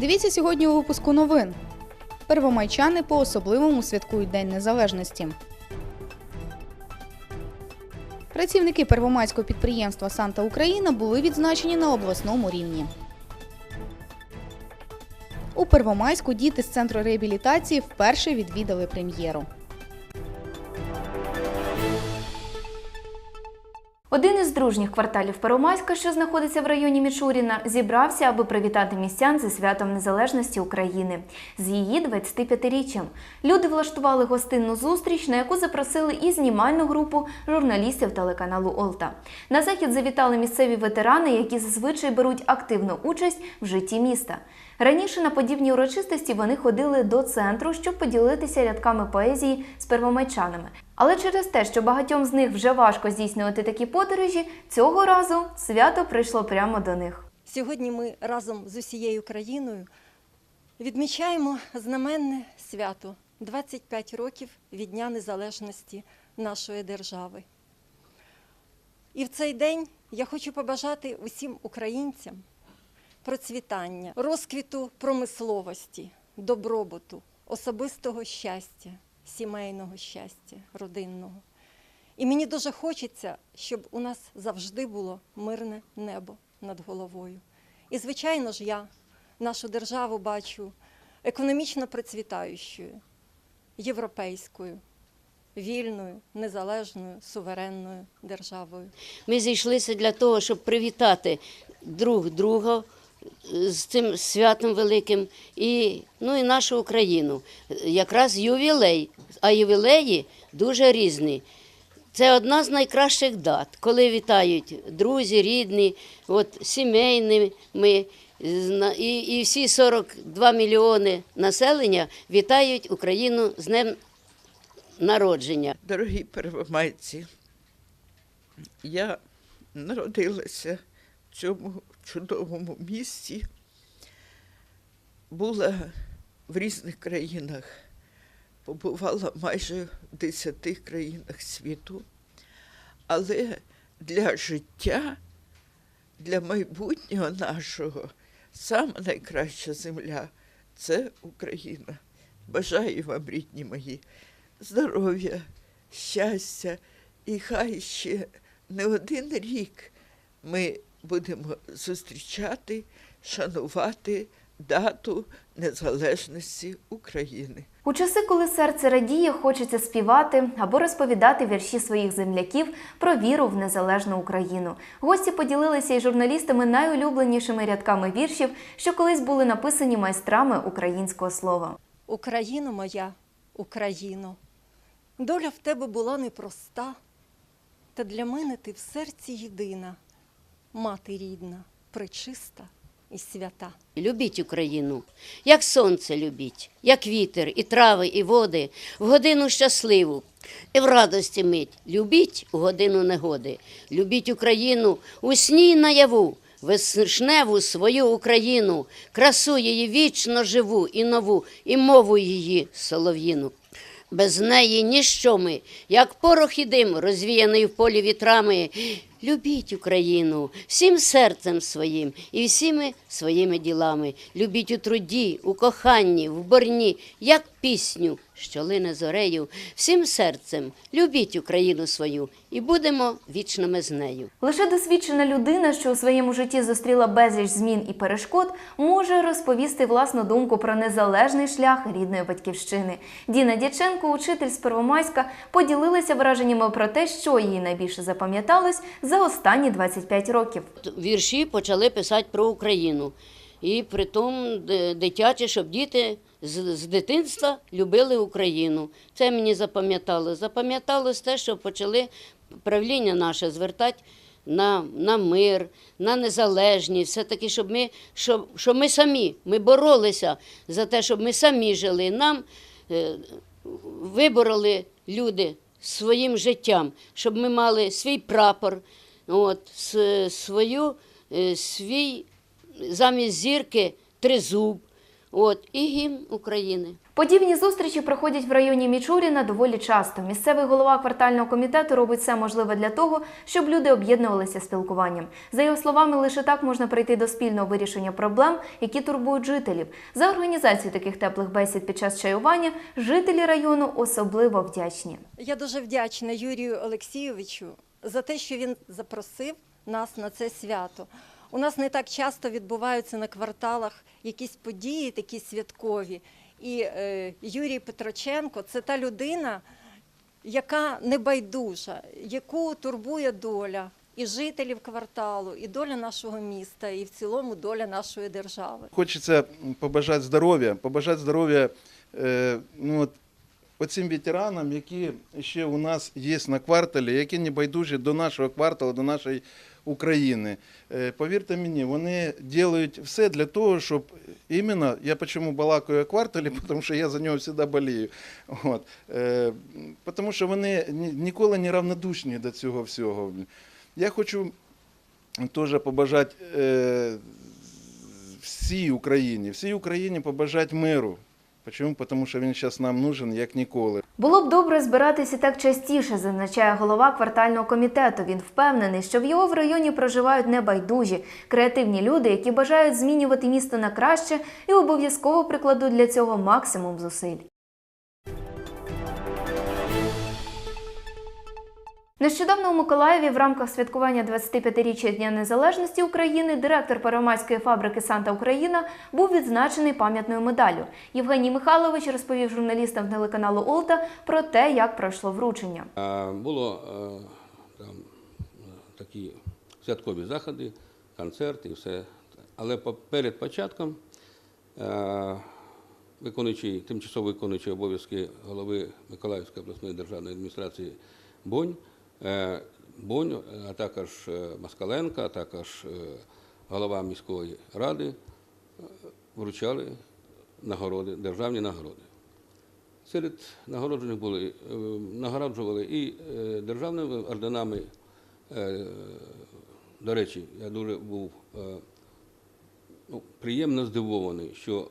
Дивіться сьогодні у випуску новин. Первомайчани по-особливому святкують День Незалежності. Працівники первомайського підприємства Санта Україна були відзначені на обласному рівні. У Первомайську діти з центру реабілітації вперше відвідали прем'єру. Один із дружніх кварталів Первомайська, що знаходиться в районі Мічуріна, зібрався, аби привітати містян зі святом незалежності України з її 25-річчям. Люди влаштували гостинну зустріч, на яку запросили і знімальну групу журналістів телеканалу Олта. На захід завітали місцеві ветерани, які зазвичай беруть активну участь в житті міста. Раніше на подібні урочистості вони ходили до центру, щоб поділитися рядками поезії з первомайчанами. Але через те, що багатьом з них вже важко здійснювати такі подорожі, цього разу свято прийшло прямо до них. Сьогодні ми разом з усією країною відмічаємо знаменне свято 25 років від Дня Незалежності нашої держави. І в цей день я хочу побажати усім українцям процвітання, розквіту промисловості, добробуту, особистого щастя, сімейного щастя, родинного. І мені дуже хочеться, щоб у нас завжди було мирне небо над головою. І, звичайно ж, я нашу державу бачу економічно процвітаючою, європейською, вільною, незалежною, суверенною державою. Ми зійшлися для того, щоб привітати друг друга з цим святом великим і, ну, і нашу Україну. Якраз ювілей, а ювілеї дуже різні. Це одна з найкращих дат, коли вітають друзі, рідні, от, сімейними. І, і всі 42 мільйони населення вітають Україну з днем народження. Дорогі первомайці, я народилася в цьому чудовому місті, була в різних країнах, побувала майже в 10 країнах світу, але для життя, для майбутнього нашого, сама найкраща земля це Україна. Бажаю вам, рідні мої, здоров'я, щастя, і хай ще не один рік ми будемо зустрічати, шанувати дату незалежності України. У часи, коли серце радіє, хочеться співати або розповідати вірші своїх земляків про віру в незалежну Україну. Гості поділилися із журналістами найулюбленішими рядками віршів, що колись були написані майстрами українського слова. Україно моя, Україно, доля в тебе була непроста, та для мене ти в серці єдина, мати рідна, пречиста і свята. Любіть Україну, як сонце любіть, як вітер, і трави, і води, в годину щасливу, і в радості мить. Любіть у годину негоди, любіть Україну у сні й наяву, вишневу свою Україну, красу її вічно живу і нову, і мову її солов'їну. Без неї ніщо ми, як порох і дим, розвіяний в полі вітрами. Любіть Україну всім серцем своїм і всіми своїми ділами. Любіть у труді, у коханні, в борні, як пісню, що лине зорею. Всім серцем любіть Україну свою і будемо вічними з нею. Лише досвідчена людина, що у своєму житті зустріла безліч змін і перешкод, може розповісти власну думку про незалежний шлях рідної батьківщини. Діна Дяченко, учитель з Первомайська, поділилася враженнями про те, що їй найбільше запам'яталось за останні 25 років. Вірші почали писати про Україну. І при тому дитячі, щоб діти з, з дитинства любили Україну. Це мені запам'яталось. Запам'яталось те, що почали правління наше звертати на, на мир, на незалежність, все-таки, щоб ми, щоб, щоб ми самі ми боролися за те, щоб ми самі жили. Нам е, вибороли люди своїм життям, щоб ми мали свій прапор, от, свою, е, свій замість зірки тризуб. От, і гімн України. Подібні зустрічі проходять в районі Мічуріна доволі часто. Місцевий голова квартального комітету робить все можливе для того, щоб люди об'єднувалися спілкуванням. За його словами, лише так можна прийти до спільного вирішення проблем, які турбують жителів. За організацію таких теплих бесід під час чаювання жителі району особливо вдячні. Я дуже вдячна Юрію Олексійовичу за те, що він запросив нас на це свято. У нас не так часто відбуваються на кварталах якісь події, такі святкові. І е, Юрій Петроченко це та людина, яка небайдужа, яку турбує доля і жителів кварталу, і доля нашого міста, і в цілому доля нашої держави. Хочеться побажати здоров'я, побажати здоров'я е, ну, от, оцим ветеранам, які ще у нас є на кварталі, які не байдужі до нашого кварталу, до нашої України. Е, повірте мені, вони роблять все для того, щоб іменно, я чому балакаю о кварталі, тому що я за нього завжди болію. От, е, тому що вони ніколи не равнодушні до цього всього. Я хочу теж побажати е, всій Україні, всій Україні побажати миру. Чому? Тому що він зараз нам нужен як ніколи. Було б добре збиратися так частіше, зазначає голова квартального комітету. Він впевнений, що в його в районі проживають небайдужі, креативні люди, які бажають змінювати місто на краще і обов'язково прикладуть для цього максимум зусиль. Нещодавно у Миколаєві в рамках святкування 25-річчя Дня Незалежності України директор Первомайської фабрики Санта Україна був відзначений пам'ятною медаллю. Євгеній Михайлович розповів журналістам телеканалу Олта про те, як пройшло вручення. Було е, там е, такі святкові заходи, концерти і все. Але перед початком е, виконуючий, тимчасово виконуючий обов'язки голови Миколаївської обласної державної адміністрації Бонь, Бонь, а також е, Москаленко, а також е, голова міської ради е, вручали нагороди, державні нагороди. Серед нагороджених були, е, нагороджували і е, державними орденами. Е, До речі, я дуже був е, ну, приємно здивований, що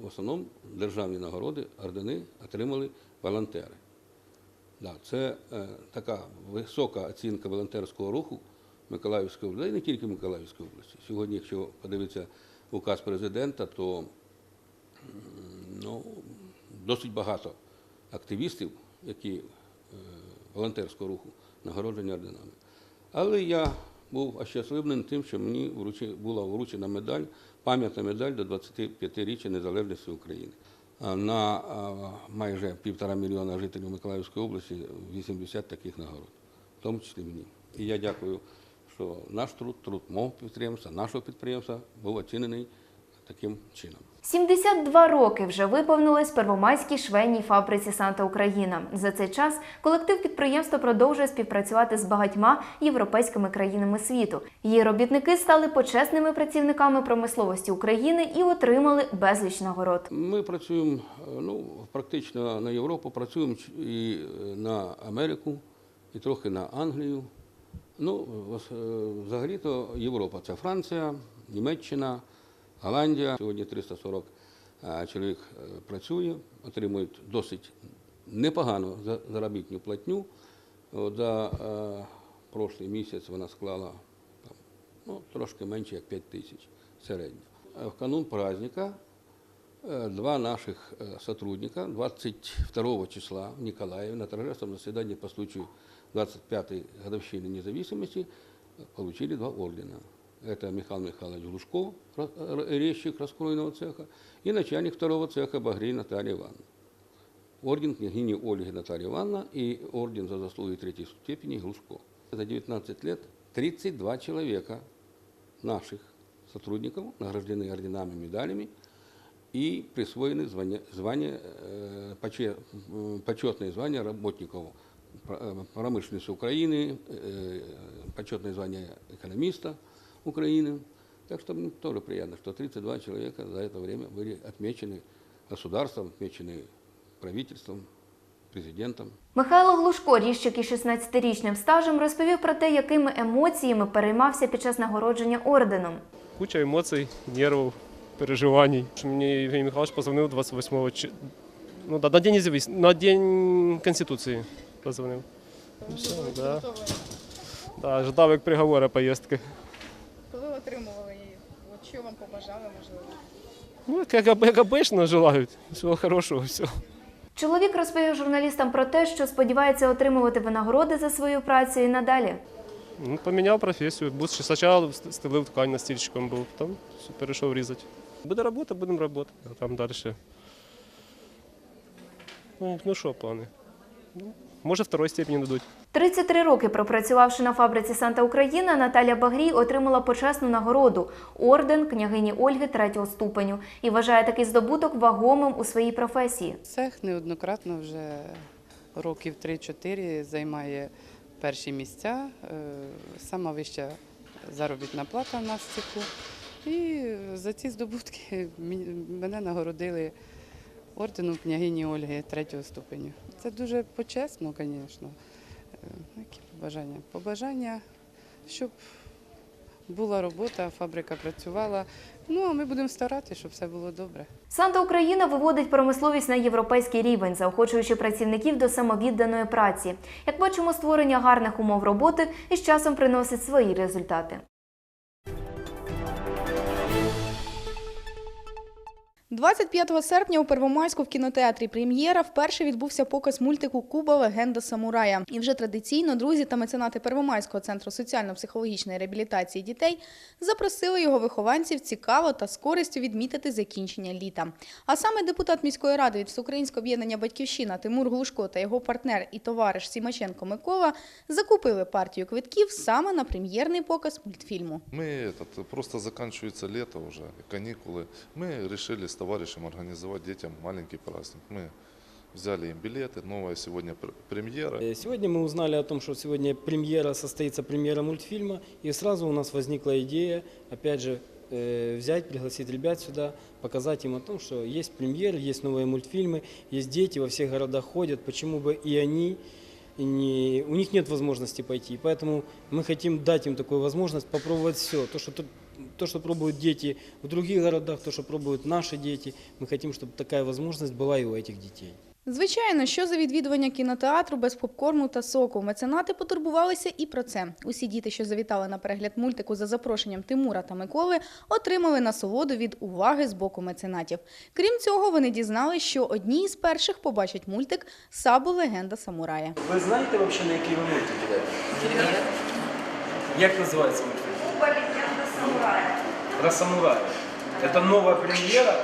в основному державні нагороди, ордени отримали волонтери. Да, це е, така висока оцінка волонтерського руху Миколаївської області, і не тільки Миколаївської області. Сьогодні, якщо подивитися указ президента, то ну, досить багато активістів, які е, волонтерського руху нагороджені орденами. Але я був ощасливлений тим, що мені вручи, була вручена медаль, пам'ятна медаль до 25-річчя незалежності України. А На майже півтора мільйона жителів Миколаївської області 80 таких нагород, в тому числі мені. І я дякую, що наш труд, труд мого підприємства, нашого підприємства був оцінений таким чином. 72 роки вже виповнилось первомайській швейній фабриці Санта Україна. За цей час колектив підприємства продовжує співпрацювати з багатьма європейськими країнами світу. Її робітники стали почесними працівниками промисловості України і отримали безліч нагород. Ми працюємо ну, практично на Європу, працюємо і е, на Америку, і трохи на Англію. Ну, е, взагалі-то Європа це Франція, Німеччина, Голландія. Сьогодні 340 е, чоловік е, працює, отримують досить непогану за- заробітну платню. От За е, прошлий місяць вона склала там, ну, трошки менше, як 5 тисяч середньо. Е, В канун праздника Э, два наших э, сотрудника 22 числа в Николаеве на торжественном заседании по случаю 25-й годовщины независимости э, получили два ордена. Это Михаил Михайлович Глушко, ра- р- резчик раскроенного цеха, и начальник второго цеха Багрей Наталья Ивановна. Орден княгини Ольги Натальи Ивановна и орден за заслуги третьей степени Глушко. За 19 лет 32 человека наших сотрудников награждены орденами, медалями и присвоены звание, звание, э, поче- м, почетное звание работников э, промышленности Украины, э, почетное звание экономиста Украины. Так что мне тоже приятно, что 32 человека за это время были отмечены государством, отмечены правительством, президентом. Михайло Глушко, ріжчик із 16-річним стажем, розповів про те, якими емоціями переймався під час нагородження орденом. куча эмоций, нервов, переживаний. Мне Евгений Михайлович позвонил 28 чи... ну, да, на день независ... на день Конституции позвонил. Все, да. Да, ждав як приговора поїздки. побажали, можливо? Ну, як, як обично желають. Всього хорошого, все. Чоловік розповів журналістам про те, що сподівається отримувати винагороди за свою працю і надалі. Ну, поміняв професію. Був спочатку стелив ткань настільчиком був, потім перейшов різати. Буде робота, будемо працювати. А там далі. Ну, ну що, плани? Ну, може, второй степені дадуть. 33 роки пропрацювавши на фабриці Санта Україна, Наталя Багрій отримала почесну нагороду орден княгині Ольги третього ступеню і вважає такий здобуток вагомим у своїй професії. Цех неоднократно вже років 3-4 займає перші місця. Е, Сама вища заробітна плата в нас в цеху. І за ці здобутки мене нагородили орденом княгині Ольги третього ступеню. Це дуже почесно, звісно. Е, Які побажання? Побажання, щоб була робота, фабрика працювала. Ну, а ми будемо старатися, щоб все було добре. Санта Україна виводить промисловість на європейський рівень, заохочуючи працівників до самовідданої праці. Як бачимо, створення гарних умов роботи із часом приносить свої результати. 25 серпня у Первомайську в кінотеатрі Прем'єра вперше відбувся показ мультику Куба Легенда самурая. І вже традиційно друзі та меценати Первомайського центру соціально-психологічної реабілітації дітей запросили його вихованців цікаво та з користю відмітити закінчення літа. А саме депутат міської ради від Всеукраїнського об'єднання Батьківщина Тимур Глушко та його партнер і товариш Сімаченко Микола закупили партію квитків саме на прем'єрний показ мультфільму. Мы этот, просто заканчивается лето уже, каникулы. Мы решили с товарищем организовать детям маленький праздник. Мы взяли им билеты, новая сегодня пр- премьера. Э, Сегодня мы узнали о том, что сегодня премьера, состоится премьера мультфильма, и сразу у нас возникла идея, опять же, э, взять, пригласить ребят сюда, показать им о том, что есть премьеры, есть новые мультфильмы, есть дети, во всех городах ходят, почему бы и они, и не, у них нет возможности пойти. И Поэтому мы хотим дать им такую возможность попробовать все. То, что, тут- то, что пробуют дети в других городах, то, что пробуют наши дети, мы хотим, чтобы такая возможность была и у этих детей. Звичайно, що за відвідування кінотеатру без попкорну та соку. Меценати потурбувалися і про це. Усі діти, що завітали на перегляд мультику за запрошенням Тимура та Миколи, отримали насолоду від уваги з боку меценатів. Крім цього, вони дізнали, що одні із перших побачать мультик Сабу легенда самурая. Ви знаєте вообще на який ви мультик йдете? Як називається Про самурая. Це нова прем'єра.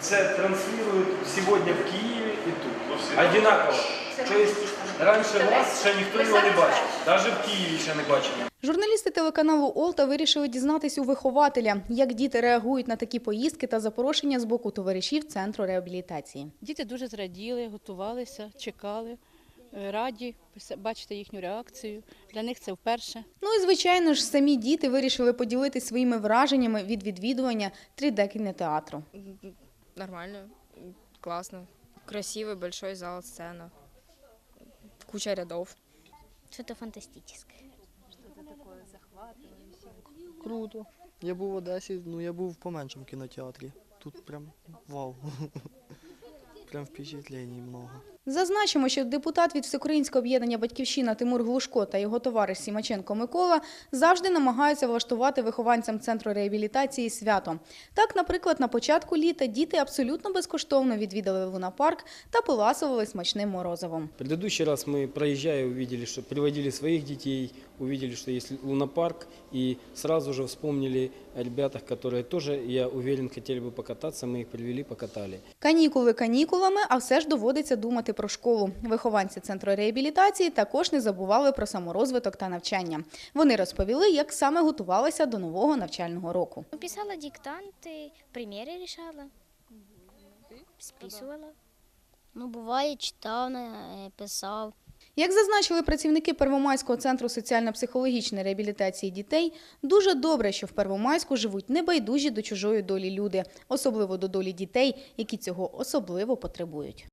Це транслюють сьогодні в Києві і тут. Одинаково. Тобто раніше вас ще ніхто його не бачив. Навіть в Києві ще не бачив. Журналісти телеканалу Олта вирішили дізнатись у вихователя, як діти реагують на такі поїздки та запрошення з боку товаришів центру реабілітації. Діти дуже зраділи, готувалися, чекали, раді бачити їхню реакцію. Для них це вперше. Ну і звичайно ж, самі діти вирішили поділитися своїми враженнями від відвідування 3D кінотеатру. Нормально, классно. Красивый большой зал, сцена. Куча рядов. Что-то фантастическое. Круто. Я був в Одесі, ну я був в поменшому кінотеатрі. Тут прям вау. Прям впечатлений много. Зазначимо, що депутат від Всеукраїнського об'єднання Батьківщина Тимур Глушко та його товариш Сімаченко Микола завжди намагаються влаштувати вихованцям центру реабілітації свято. Так, наприклад, на початку літа діти абсолютно безкоштовно відвідали лунапарк та поласували смачним морозивом. В предыдущий раз мы, проезжая, увидели, что приводили своих детей, увидели, что есть лунопарк, и сразу же вспомнили о ребятах, которые тоже, я уверен, хотели бы покататься, мы их привели, покатали. Канікули канікулами, а все ж доводиться думати про школу. Вихованці центру реабілітації також не забували про саморозвиток та навчання. Вони розповіли, як саме готувалися до нового навчального року. Писала диктанты, примеры решала, списывала. Ну, буває, читав, е, писав. Як зазначили працівники Первомайського центру соціально-психологічної реабілітації дітей, дуже добре, що в Первомайську живуть небайдужі до чужої долі люди, особливо до долі дітей, які цього особливо потребують.